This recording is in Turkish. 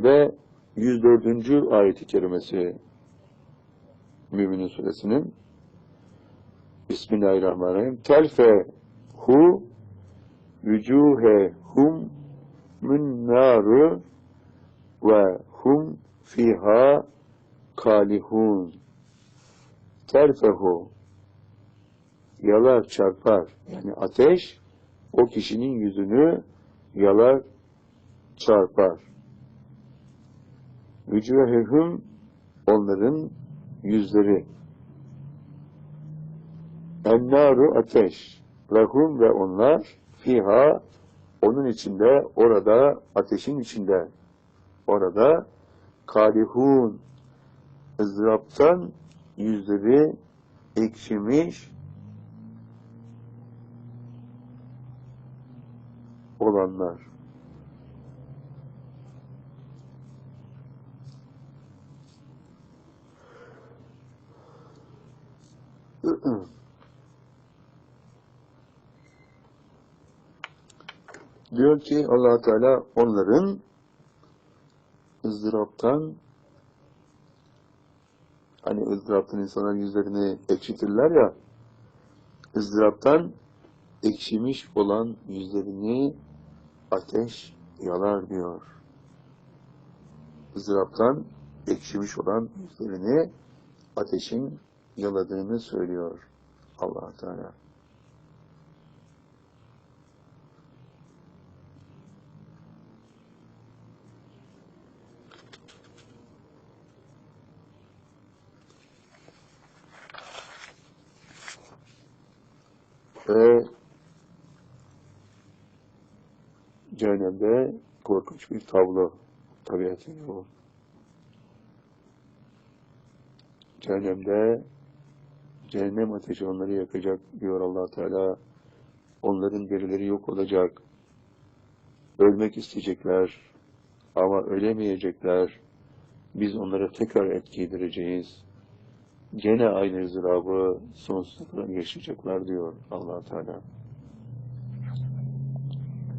Ve 104. ayeti kerimesi Müminin suresinin Bismillahirrahmanirrahim. Telfe hu vücuhe hum min naru ve hum fiha kalihun. Terfehu yalar çarpar. Yani ateş o kişinin yüzünü yalar çarpar. Vücuhehum onların yüzleri. Ennaru ateş. Lehum ve onlar fiha onun içinde orada ateşin içinde orada kalihun ızdıraptan yüzleri ekşimiş olanlar. Diyor ki allah Teala onların ızdıraptan hani ızdıraptan insanlar yüzlerini ekşitirler ya ızdıraptan ekşimiş olan yüzlerini ateş yalar diyor. ızdıraptan ekşimiş olan yüzlerini ateşin yaladığını söylüyor allah Teala. Ve cehennemde korkunç bir tablo tabiatı bu. Cehennemde cehennem ateşi onları yakacak diyor allah Teala. Onların derileri yok olacak. Ölmek isteyecekler ama ölemeyecekler. Biz onlara tekrar et giydireceğiz. Gene aynı ızdırabı sonsuza kadar yaşayacaklar diyor allah Teala.